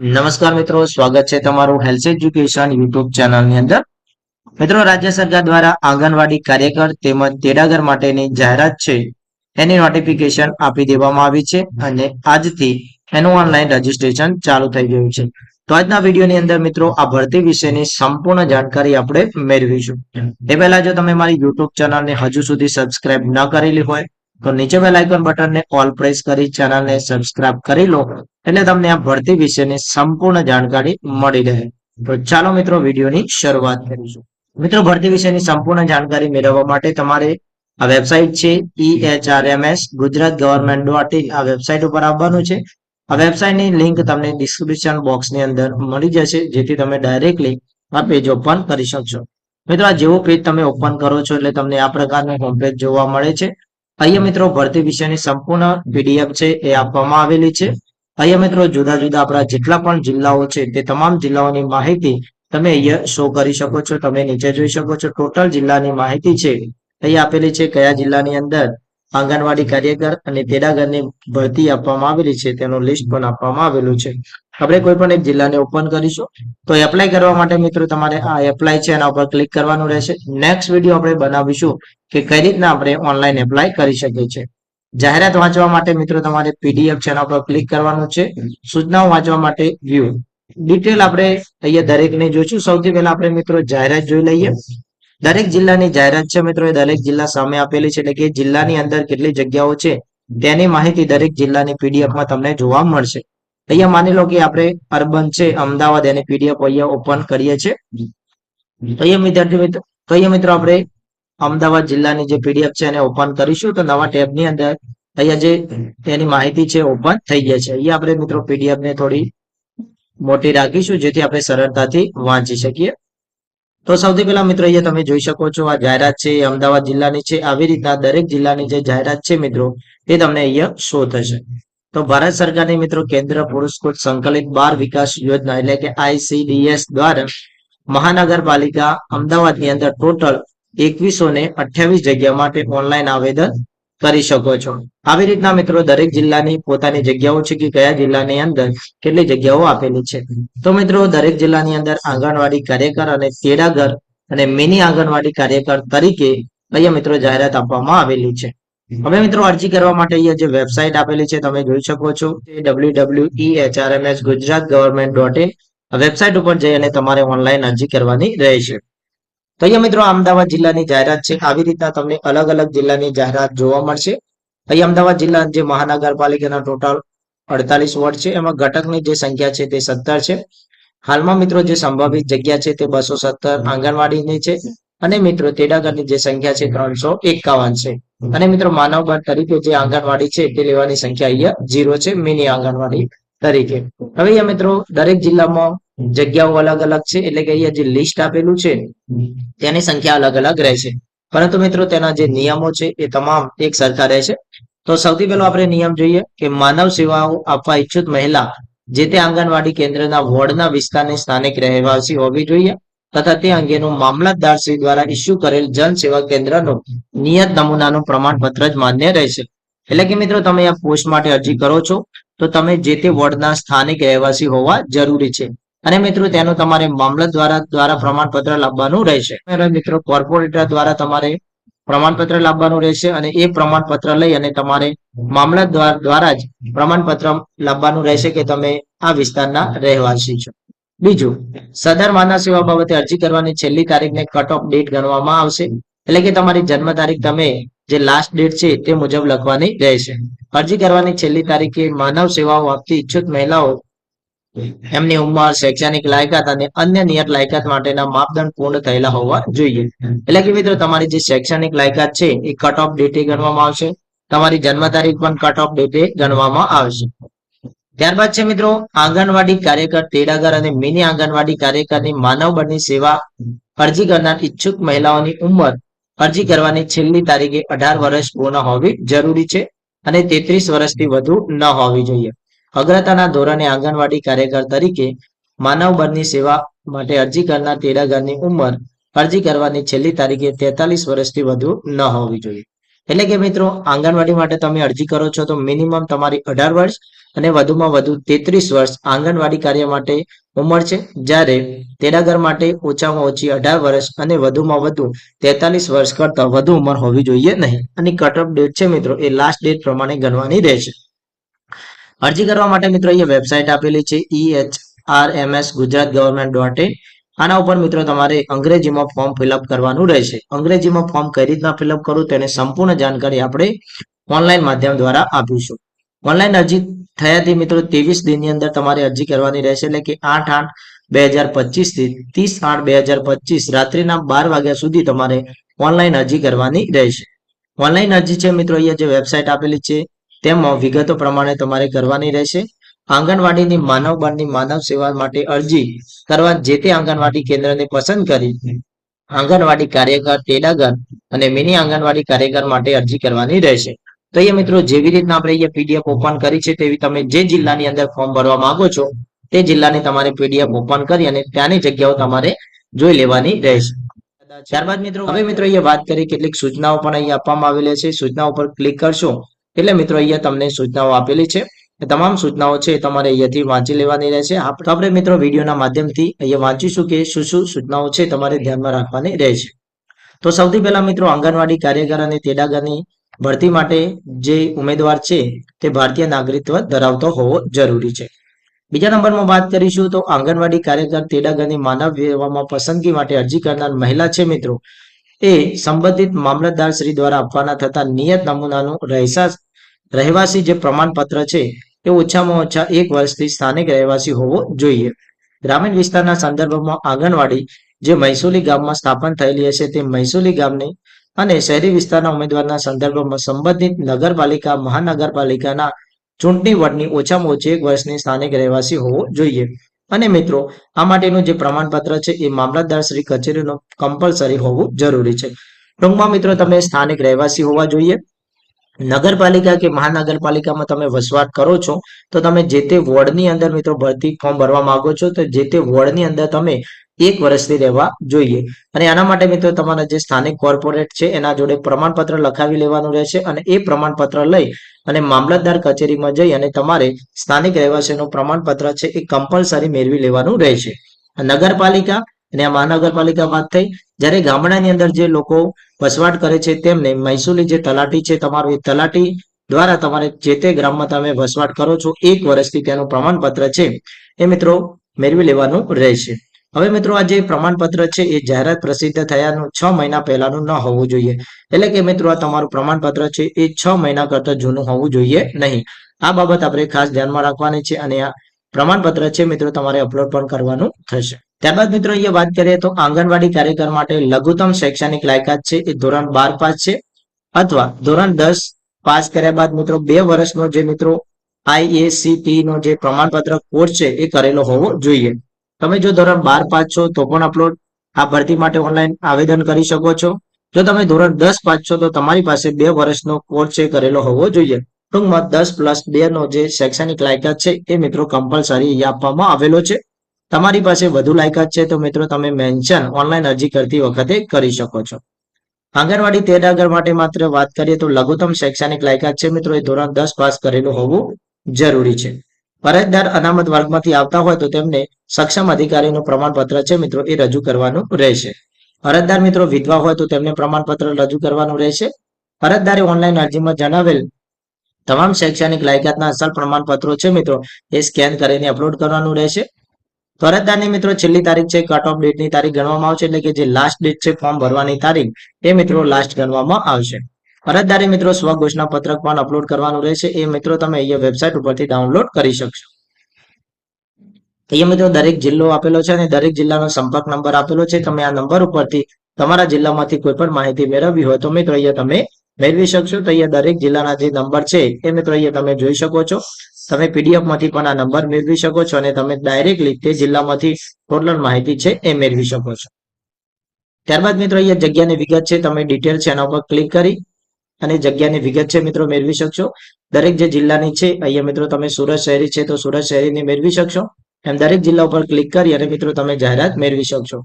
નમસ્કાર મિત્રો, સ્વાગત છે તમારું હેલ્થ એજ્યુકેશન યુટ્યુબ ચેનલની અંદર. મિત્રો, રાજ્ય સરકાર દ્વારા આંગણવાડી કાર્યકર તેમજ તેડાગર માટેની જાહેરાત છે, એની નોટિફિકેશન આપી દેવામાં આવી છે અને આજથી એનું ઓનલાઈન રજીસ્ટ્રેશન ચાલુ થઈ ગયું છે. તો આજના વિડીયોની અંદર મિત્રો, આ ભરતી વિશેની સંપૂર્ણ જાણકારી આપણે મેળવીશું. એ પહેલા જો તમે મારી યુટ્યુબ ચેનલને હજુ સુધી સબસ્ક્રાઇબ ન કરેલી હોય તો નીચે બેલ આઇકન બટનને ઓલ પ્રેસ કરી ચેનલને સબસ્ક્રાઇબ કરી લો, એટલે તમને આ ભરતી વિશેની સંપૂર્ણ જાણકારી મળી રહે. તો ચાલો મિત્રો વિડીયોની શરૂઆત કરીશું. મિત્રો, ભરતી વિશેની સંપૂર્ણ જાણકારી મેળવવા માટે તમારે આ વેબસાઇટ છે EHRMS Gujarat government dot in. આ વેબસાઇટ ઉપર આવવાનું છે. આ વેબસાઇટની લિંક તમને ડિસ્ક્રિપ્શન બોક્સની અંદર મળી જશે, જેથી તમે ડાયરેક્ટલી આ પેજ ઓપન કરી શકશો. મિત્રો, આ જેવો પેજ તમે ઓપન કરો છો એટલે તમને આ પ્રકારનું હોમ પેજ જોવા મળે છે. અહીંયા મિત્રો ભરતી વિશેની સંપૂર્ણ પીડીએફ છે એ આપવામાં આવેલી છે. અહીંયા મિત્રો જુદા જુદા આપણા જેટલા પણ જિલ્લાઓ છે તે તમામ જિલ્લાઓની માહિતી તમે અહીંયા શો કરી શકો છો, તમે નીચે જોઈ શકો છો. ટોટલ જિલ્લાની માહિતી છે અહીંયા આપેલી છે કયા જિલ્લાની અંદર આંગણવાડી કાર્યકર અને તેડાગરની ભરતી આપવામાં આવેલી છે તેનું લિસ્ટ પણ આપવામાં આવેલું છે. આપણે કોઈ પણ એક જિલ્લાને ઓપન કરીશું તો એપ્લાય કરવા માટે મિત્રો તમારે આ એપ્લાય છે એના ઉપર ક્લિક કરવાનું રહેશે. નેક્સ્ટ વીડિયો આપણે બનાવીશું કે કઈ રીતના આપણે ઓનલાઈન એપ્લાય કરી શકીએ છીએ. જાહેરાત વાંચવા માટે મિત્રો તમારે પીડીએફ છે ઉપર ક્લિક કરવાનું છે. સૂચનાઓ વાંચવા માટે વ્યૂ ડિટેલ આપણે અહીંયા દરેકને જોઈશું. સૌથી પહેલા આપણે મિત્રો જાહેરાત જોઈ લઈએ. દરેક જિલ્લાની જાહેરાત છે મિત્રો. એ દરેક જિલ્લા સામે આપેલી છે. એટલે કે જિલ્લાની અંદર કેટલી જગ્યાઓ છે, તેની માહિતી દરેક જિલ્લાની પીડીએફમાં તમને જોવા મળશે. અહીંયા માની લો કે આપણે અર્બન છે, અમદાવાદ એની પીડીએફ અહીંયા ઓપન કરીએ છીએ. અહીંયા વિદ્યાર્થી મિત્રો અહીંયા મિત્રો આપણે અમદાવાદ જિલ્લાની જે પીડીએફ છે એને ઓપન કરીશું. તો નવા ટેબની અંદર અહીંયા જે તેની માહિતી છે ઓપન થઈ ગયા છે. અહીંયા આપણે મિત્રો પીડીએફ ને થોડી મોટી રાખીશું, જેથી આપણે સરળતાથી વાંચી શકીએ. તો સૌથી પહેલા મિત્રો અહીંયા તમે જોઈ શકો છો, આ જાહેરાત છે અમદાવાદ જિલ્લાની છે. આવી રીતના દરેક જિલ્લાની જે જાહેરાત છે મિત્રો તે તમને અહીંયા શો થશે. તો ભારત સરકારની મિત્રો કેન્દ્ર પુરસ્કૃત સંકલિત બાર વિકાસ યોજના, એટલે કે આઈસીડીએસ દ્વારા મહાનગરપાલિકા અમદાવાદની અંદર ટોટલ એકવીસો ને અઠ્યાવીસ જગ્યા માટે ઓનલાઈન આવેદન કરી શકો છો. આવી રીતના મિત્રો દરેક જિલ્લાની પોતાની જગ્યાઓ છે કે કયા જિલ્લાની અંદર કેટલી જગ્યાઓ આપેલી છે. તો મિત્રો દરેક જિલ્લાની અંદર આંગણવાડી કાર્યકર અને તેડાગર અને મિની આંગણવાડી કાર્યકર તરીકે અહીંયા મિત્રો જાહેરાત આપવામાં આવેલી છે. હવે મિત્રો અરજી કરવા માટે અહીંયા જે વેબસાઇટ આપેલી છે તમે જોઈ શકો છો W W E HRMS Gujarat government dot in website ઉપર જઈ અને તમારે ઓનલાઈન અરજી કરવાની રહેશે. તો અહીંયા મિત્રો અમદાવાદ જિલ્લાની જાહેરાત છે. આવી રીતના તમને અલગ અલગ જિલ્લાની જાહેરાત જોવા મળશે. અહીંયા અમદાવાદ જિલ્લા જે મહાનગરપાલિકાના ટોટલ અડતાલીસ વોર્ડ છે. એમાં ઘટકની જે સંખ્યા છે તે સત્તર છે. હાલમાં મિત્રો જે સંભવિત જગ્યા છે તે બસો સત્તર આંગણવાડીની છે અને મિત્રો તેડાગરની જે સંખ્યા છે ત્રણસો એકાવન છે. અને મિત્રો માનવગઢ તરીકે જે આંગણવાડી છે તે લેવાની સંખ્યા અહીંયા જીરો છે, મિની આંગણવાડી તરીકે. હવે મિત્રો દરેક જિલ્લામાં જગ્યાઓ અલગ અલગ છે, એટલે કે અહીંયા જે લિસ્ટ આપેલું છે, તેની સંખ્યા અલગ અલગ રહેશે પરંતુ મિત્રો, તેના જે નિયમો છે, એ તમામ એક સરખા રહેશે તો સૌથી પહેલો આપણે નિયમ જોઈએ કે માનવ સેવાઓ આપવા ઈચ્છુક મહિલા જે તે આંગણવાડી કેન્દ્રના વોર્ડના વિસ્તારની સ્થાનિક રહેવાસી હોવી જોઈએ તથા તે અંગેનું મામલતદાર શ્રી દ્વારા ઇસ્યુ કરેલ જન સેવા કેન્દ્રનું નિયત નમૂનાનું પ્રમાણપત્ર જ માન્ય રહેશે એટલે કે મિત્રો, તમે આ પોસ્ટ માટે અરજી કરો છો, તો તમે જે તે વોર્ડના સ્થાનિક રહેવાસી હોવા જરૂરી છે. અને મિત્રો, તેનું તમારે મામલત દ્વારા દ્વારા પ્રમાણપત્ર લાવવાનું રહેશે. મિત્રો કોર્પોરેટર દ્વારા તમારે પ્રમાણપત્ર લાવવાનું રહેશે અને એ પ્રમાણપત્ર લઈ અને તમારે મામલત દ્વારા જ પ્રમાણપત્ર લાવવાનું રહેશે કે તમે આ વિસ્તારના રહેવાસી છો. બીજું સદર માનવ સેવા બાબતે અરજી કરવાની છેલ્લી તારીખને કટ ઓફ ડેટ ગણવામાં આવશે. એટલે કે તમારી જન્મ તારીખ તમે જે લાસ્ટ ડેટ છે તે મુજબ લખવાની રહેશે. અરજી કરવાની છેલ્લી તારીખે માનવ સેવાઓ આપતી ઈચ્છુક મહિલાઓ એમની ઉંમર શૈક્ષણિક લાયકાત અને અન્ય નિયત લાયકાત માટેના માપદંડ પૂર્ણ થયેલા હોવા જોઈએ. એટલે કે મિત્રો, તમારી જે શૈક્ષણિક લાયકાત છે, એ કટ ઓફ ડેટે ગણવામાં આવશે. તમારી જન્મ તારીખ પણ કટ ઓફ ડેટે ગણવામાં આવશે. ત્યારબાદ છે મિત્રો, આંગણવાડી કાર્યકર, તેડાગર અને મિની આંગણવાડી કાર્યકરની માનવ બળની સેવા અરજી કરનાર ઈચ્છુક મહિલાઓની ઉંમર અરજી કરવાની છેલ્લી તારીખે અઢાર વર્ષ પૂર્ણ હોવી જરૂરી છે અને તેત્રીસ વર્ષથી વધુ ન હોવી જોઈએ. અગ્રતાના ધોરણે આંગણવાડી કાર્યકર તરીકે માનવ બળની સેવા માટે અરજી કરનાર તેડાગરની ઉંમર અરજી કરવાની છેલ્લી તારીખે તેતાલીસ વર્ષથી વધુ ન હોવી જોઈએ. એટલે કે મિત્રો, આંગણવાડી માટે તમે અરજી કરો છો તો મિનિમમ તમારી અઢાર વર્ષ અને વધુમાં વધુ તેત્રીસ વર્ષ આંગણવાડી કાર્ય માટે ઉંમર છે. જ્યારે તેડાગર માટે ઓછામાં ઓછી અઢાર વર્ષ અને વધુમાં વધુ તેતાલીસ વર્ષ કરતા વધુ ઉંમર હોવી જોઈએ નહીં. અને કટ ડેટ છે મિત્રો, એ લાસ્ટ ડેટ પ્રમાણે ગણવાની રહેશે. અરજી કરવા માટે મિત્રો અહીંયા વેબસાઇટ આપેલી છે EHRMS R M S Gujarat government dot in આના ઉપર મિત્રો તમારે અંગ્રેજીમાં ફોર્મ ફિલઅપ કરવાનું રહેશે. અંગ્રેજીમાં ફોર્મ કઈ રીતના ફિલઅપ કરવું તેની સંપૂર્ણ જાણકારી આપણે ઓનલાઈન માધ્યમ દ્વારા આપીશું. ઓનલાઈન અરજી થયાથી મિત્રો ત્રેવીસ દિનની અંદર તમારે અરજી કરવાની રહેશે એટલે કે આઠ આઠ બે હજાર પચીસથી ત્રીસ આઠ બે હજાર પચીસ રાત્રિના બાર વાગ્યા સુધી તમારે ઓનલાઈન અરજી કરવાની રહેશે. ઓનલાઈન અરજી છે મિત્રો અહીંયા જે વેબસાઇટ આપેલી છે તેમાં વિગતો પ્રમાણે તમારે કરવાની રહેશે. આંગણવાડીની માનવ બળની માનવ સેવા માટે અરજી કરવા જે તે આંગણવાડી કેન્દ્રને પસંદ કરી આંગણવાડી કાર્યકર ટેડાગર અને મિની આંગણવાડી કાર્યકર માટે અરજી કરવાની રહેશે. તો અહીંયા મિત્રો જેવી રીતના આપણે અહીંયા પીડીએફ ઓપન કરી છે તેવી તમે જે જિલ્લાની અંદર ફોર્મ ભરવા માંગો છો તે જિલ્લાની તમારે પીડીએફ ઓપન કરી અને ત્યાંની જગ્યાઓ તમારે જોઈ લેવાની રહેશે. ત્યારબાદ મિત્રો, હવે મિત્રો અહીંયા વાત કરી કેટલીક સૂચનાઓ પણ અહીંયા આપવામાં આવેલી છે. સૂચના ઉપર ક્લિક કરશો એટલે મિત્રો, અહીંયા તમને સૂચનાઓ આપેલી છે. તમામ સૂચનાઓ છે તમારે અહીંયાથી વાંચી લેવાની રહેશે. આપણે મિત્રો વિડીયોના માધ્યમથી અહીંયા વાંચીશું કે શું શું સૂચનાઓ છે તમારે ધ્યાનમાં રાખવાની રહેશે. તો સૌથી પહેલા મિત્રો, આંગણવાડી કાર્યકર અને તેડાગરની ભરતી માટે જે ઉમેદવાર છે તે ભારતીય નાગરિકત્વ ધરાવતો હોવો જરૂરી છે. બીજા નંબરમાં વાત કરીશું તો આંગણવાડી કાર્યકર તેડાગરની માનવ વ્યવહારમાં પસંદગી માટે અરજી કરનાર મહિલા છે મિત્રો. એ સંબંધિત મામલતદાર શ્રી દ્વારા આપવાના થતા નિયત નમૂનાનું રહેસાસ રહેવાસી જે પ્રમાણપત્ર છે એ ઓછામાં ઓછા એક વર્ષથી સ્થાનિક રહેવાસી હોવો જોઈએ. ગ્રામીણ વિસ્તારના સંદર્ભમાં આંગણવાડી જે મહેસુલી ગામમાં સ્થાપન થયેલી હશે તે મહેસૂલી ગામની અને શહેરી વિસ્તારના ઉમેદવારના સંદર્ભમાં સંબંધિત નગરપાલિકા, મહાનગરપાલિકાના ચૂંટણી વડની ઓછામાં ઓછી એક વર્ષની સ્થાનિક રહેવાસી હોવો જોઈએ. અને મિત્રો, આ માટેનું જે પ્રમાણપત્ર છે એ મામલતદાર શ્રી કચેરીનું કમ્પલસરી હોવું જરૂરી છે. ટૂંકમાં મિત્રો, તમે સ્થાનિક રહેવાસી હોવા જોઈએ. નગરપાલિકા કે મહાનગરપાલિકામાં તમે વસવાટ કરો છો, તો તમે જે તે વોર્ડની અંદર મિત્રો ભરતી ફોર્મ ભરવા માંગો છો, તો જે તે વોર્ડની અંદર તમે એક વર્ષથી રહેવા જોઈએ. અને આના માટે મિત્રો તમારા જે સ્થાનિક કોર્પોરેટ છે, એના જોડે પ્રમાણપત્ર લખાવી લેવાનું રહેશે અને એ પ્રમાણપત્ર લઈ અને મામલતદાર કચેરીમાં જઈ અને તમારે સ્થાનિક રહેવાસીનું પ્રમાણપત્ર છે એ કમ્પલસરી મેળવી લેવાનું રહેશે. નગરપાલિકા અને આ મહાનગરપાલિકા વાત થઈ. જ્યારે ગામડાની અંદર જે લોકો વસવાટ કરે છે, તેમને મહેસૂલી જે તલાટી છે, તમારું એ તલાટી દ્વારા તમારે જે તે ગ્રામમાં તમે વસવાટ કરો છો, એક વર્ષથી તેનું પ્રમાણપત્ર છે. એ મિત્રો મેળવી લેવાનું રહેશે. હવે મિત્રો આ જે પ્રમાણપત્ર છે, એ જાહેરાત પ્રસિદ્ધ થયાનું છ મહિના પહેલાનું ન હોવું જોઈએ. એટલે કે મિત્રો આ તમારું પ્રમાણપત્ર છે, એ છ મહિના કરતા જૂનું હોવું જોઈએ નહીં. આ બાબત આપણે ખાસ ધ્યાનમાં રાખવાની છે અને આ પ્રમાણપત્ર છે, મિત્રો તમારે અપલોડ પણ કરવાનું થશે. ત્યારબાદ મિત્રો અહીંયા વાત કરીએ તો આંગણવાડી કાર્યકર માટે લઘુત્તમ શૈક્ષણિક લાયકાત છે, એ ધોરણ બાર પાસ છે, અથવા ધોરણ દસ પાસ કર્યા બાદ મિત્રો બે વર્ષનો જે મિત્રો આઈએસીટી નો જે પ્રમાણપત્ર કોર્સ છે, એ કરેલો હોવો જોઈએ. તમે જો ધોરણ બાર પાસ છો, તો પણ અપલોડ આ ભરતી માટે ઓનલાઈન આવેદન કરી શકો છો. જો તમે ધોરણ દસ પાસ છો, તો તમારી પાસે બે વર્ષનો કોર્સ છે કરેલો હોવો જોઈએ. ટૂંકમાં દસ પ્લસ બે નો જે શૈક્ષણિક લાયકાત છે, એ મિત્રો કમ્પલસરી અહીંયા આપવામાં આવેલો છે. તમારી પાસે વધુ લાયકાત છે તો મિત્રો તમે મેન્શન ઓનલાઈન અરજી કરતી વખતે કરી શકો છો. આંગણવાડી તેડાગર માટે માત્ર વાત કરીએ તો લઘુત્તમ શૈક્ષણિક લાયકાત છે મિત્રો, એ ધોરણ દસ પાસ કરેલું હોવું જરૂરી છે. ફરજદાર અનામત વર્ગમાંથી આવતા હોય તો તેમને સક્ષમ અધિકારીનું પ્રમાણપત્ર છે મિત્રો, એ રજૂ કરવાનું રહેશે. અરજદાર મિત્રો વિધવા હોય તો તેમને પ્રમાણપત્ર રજૂ કરવાનું રહેશે. અરજદારે ઓનલાઈન અરજીમાં જણાવેલ તમામ શૈક્ષણિક લાયકાતના અસલ પ્રમાણપત્રો છે મિત્રો, એ સ્કેન કરીને અપલોડ કરવાનું રહેશે. તો અરજદારની મિત્રો, છેલ્લી તારીખ છે કટ ઓફ ડેટની તારીખ ગણવામાં આવશે, એટલે કે જે લાસ્ટ ડેટ છે ફોર્મ ભરવાની તારીખ, એ મિત્રો લાસ્ટ ગણવામાં આવશે. ફરજદારી મિત્રો સ્વઘોષણા પત્રક પણ અપલોડ કરવાનું રહેશે. એ મિત્રો, તમે અહીંયા વેબસાઇટ ઉપરથી ડાઉનલોડ કરી શકશો. અહીંયા મિત્રો, દરેક જિલ્લો આપેલો છે અને દરેક જિલ્લાનો સંપર્ક નંબર આપેલો છે. તમે આ નંબર ઉપરથી તમારા જિલ્લામાંથી કોઈ પણ માહિતી મેળવવી હોય તો મિત્રો, અહીંયા તમે મેળવી શકશો. તો અહીંયા દરેક જિલ્લાના જે નંબર છે, એ મિત્રો, અહીંયા તમે જોઈ શકો છો. તમે પીડીએફમાંથી પણ આ નંબર મેળવી શકો છો અને તમે ડાયરેક્ટલી તે જિલ્લામાંથી ટોટલ માહિતી છે એ મેળવી શકો છો. ત્યારબાદ મિત્રો અહીંયા જગ્યાની વિગત છે, તમે ડિટેલ છે એના ઉપર ક્લિક કરી અને જગ્યાની વિગત છે મિત્રો મેળવી શકશો. દરેક જે જિલ્લાની છે, અહીંયા મિત્રો તમે સુરત શહેરી છે તો સુરત શહેરીની મેળવી શકશો. એમ દરેક જિલ્લા ઉપર ક્લિક કરી અને મિત્રો તમે જાહેરાત મેળવી શકશો.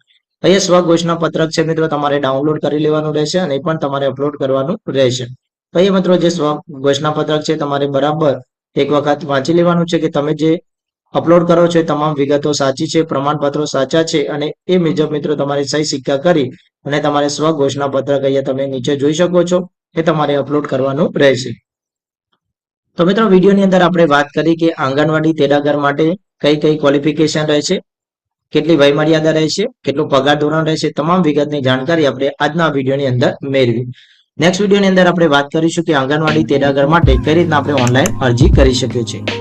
અહીંયા સ્વઘોષણા પત્રક છે મિત્રો, તમારે ડાઉનલોડ કરી લેવાનું રહેશે અને એ પણ તમારે અપલોડ કરવાનું રહેશે. અહીંયા મિત્રો જે સ્વ ઘોષણા પત્રક છે, તમારે બરાબર એક વખત વાંચી લેવાનું છે કે તમે જે અપલોડ કરો છો તમામ વિગતો સાચી છે, પ્રમાણપત્રો સાચા છે અને એ મુજબ મિત્રો તમારે સહી સિક્કા કરી અને તમારે સ્વ ઘોષણા પત્રક અહીંયા તમે નીચે જોઈ શકો છો એ તમારે અપલોડ કરવાનું રહેશે. તો મિત્રો વિડીયોની અંદર આપણે વાત કરી કે આંગણવાડી તેડાગર માટે કઈ કઈ ક્વોલિફિકેશન રહેશે કેટલી વયમર્યાદા રહેશે કેટલું પગાર ધોરણ રહેશે તમામ વિગતની જાણકારી આપણે આજના વિડીયોની અંદર મેળવી. નેક્સ્ટ વિડીયોની અંદર આપણે વાત કરીશું કે આંગણવાડી તેડાગર માટે કઈ રીતના આપણે ઓનલાઈન અરજી કરી શકીએ છીએ.